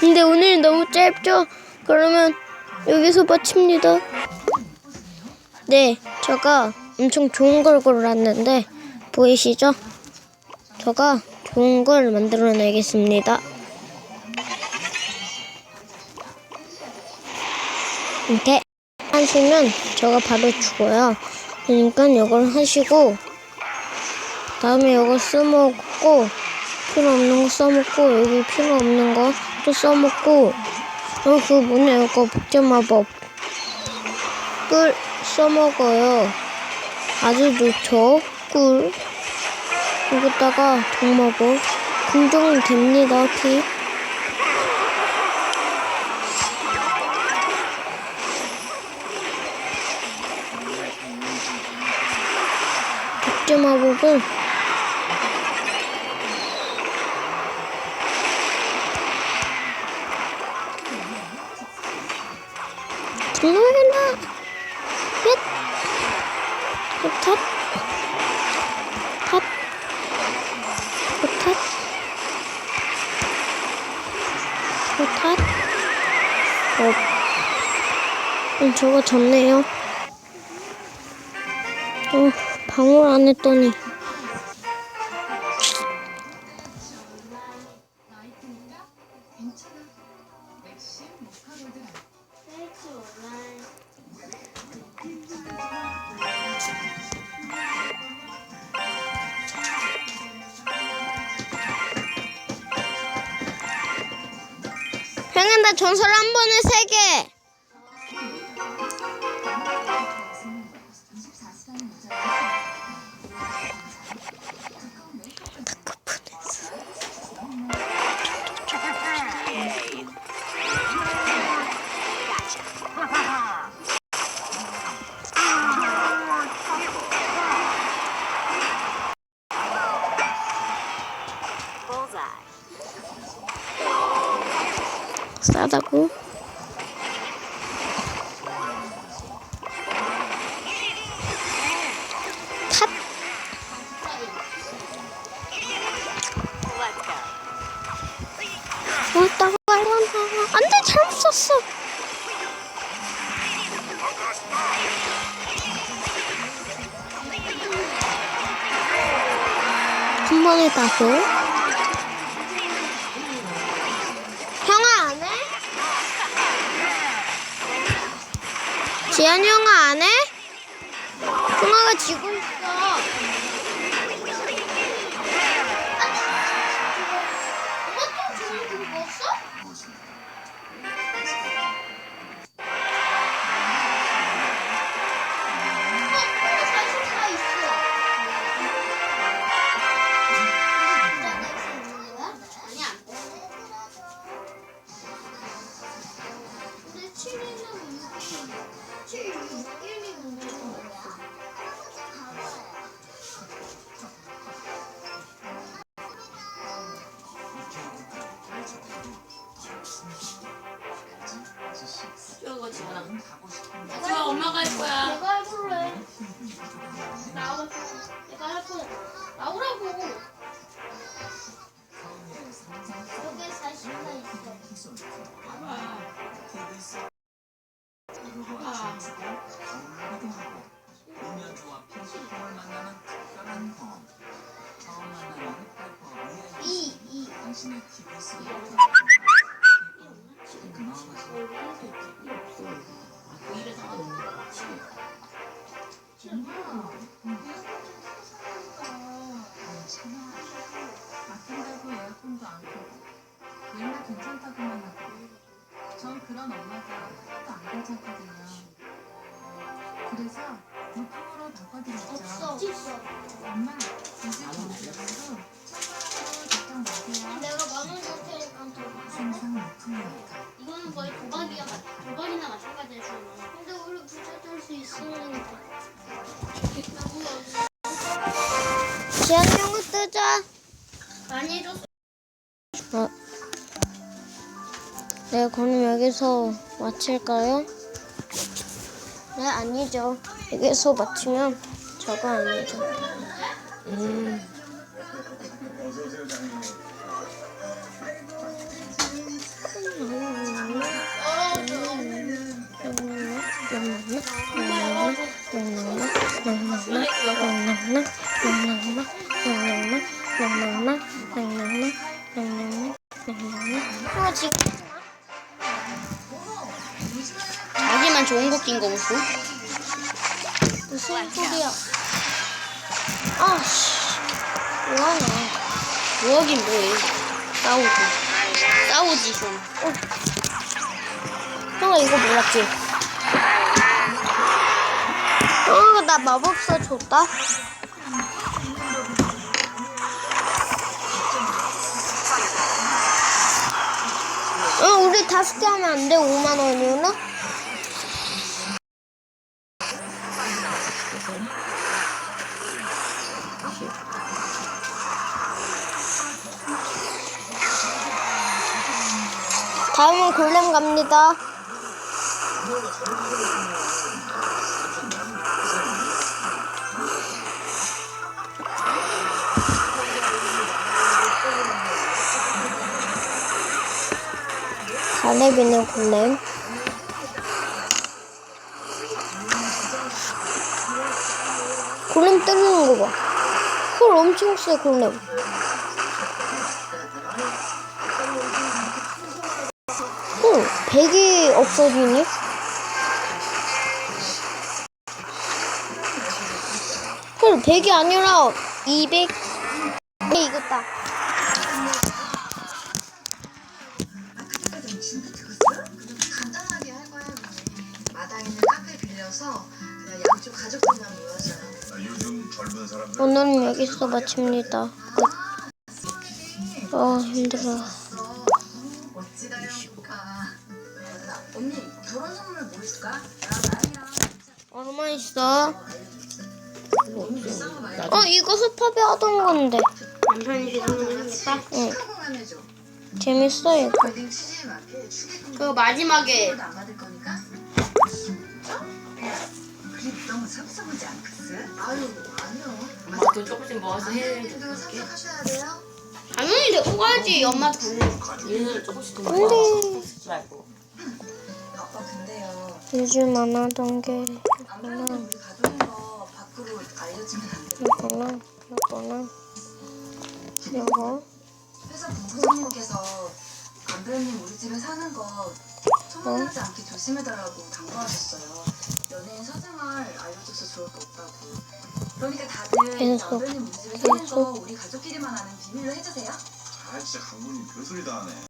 근데 오늘 너무 짧죠? 그러면 여기서 마칩니다. 네, 제가 엄청 좋은 걸 골랐는데 보이시죠? 제가 좋은 걸 만들어내겠습니다. 이렇게 하시면 제가 바로 죽어요. 그러니까 이걸 하시고 다음에 이거 써먹고 필요 없는 거 써먹고 여기 필요 없는 거 또 써먹고 어, 그 뭐냐 이거 복제마법 꿀 써먹어요. 아주 좋죠. 꿀 여기다가 동마법 긍정은 됩니다. 피 복제마법은 들어가나 넷 탓, 탓, 탓, 탓, 어, 음, 저거 졌네요. 어, 방울 안 했더니. 나 전설 한 번에 세 개. 싸다고. 탑. 왔다고 말란다. 안 돼 잘못 썼어. 한 번에 다고. 지한 형아 안 해? 형아가 지고 있어. 아낀다고 에어컨도 안 켜고 맨날 괜찮다고만 하고 전 그런 엄마가 하나도 안 괜찮거든요 그래서 물품으로 바꿔드렸죠 없어. 없어. 엄마 이제 정 형은 뜨자. 많이 해줬어. 어. 네, 그럼 여기서 마칠까요? 네, 아니죠. 여기서 마치면 저거 아니죠. 좋은 거 낀거 보소. 무슨 소리야? 아 씨, 뭐하나? 뭐하긴 뭐해? 싸우고, 싸우지 좀. 어. 형아 이거 몰랐지? 어, 나 마법사 줬다. 어, 우리 다섯 개 하면 안 돼? 5만 원이구나? 다음은 골렘 갑니다. 갈렙이는 골렘. 골렘 때리는 거 봐. 헐 엄청 세 골렘. 헐 백이 없어지니? 헐 백이 아니라 200. 네 이겼다. 오늘은 여기서 마칩니다. 끝. 아 힘들어. 얼마 있어? 어 이거 스팝에 하던 건데. 남편이 계산을 해줄까? 응. 재밌어 이거. 그 마지막에. 엄마 돈 조금씩 모아서. 당연히 내고 가야지 엄마 돈. 얘는 조금씩 돈. 모아서 쓰지 말고. 요즘 안 하던 게거 돼. 이거나 이거나 이거. 회사 본부장님께서 안배우님 우리 집에 사는 거 소문나지 않게 조심해달라고 당부하셨어요. 연예인 사생활 알려줘서 좋을 거 없다고. 그러니까 다들 계속, 안배우님 우리 집에 사는 거. 우리 가족끼리만 아는 비밀로 해주세요. 아 진짜 강군이 별소리 다 하네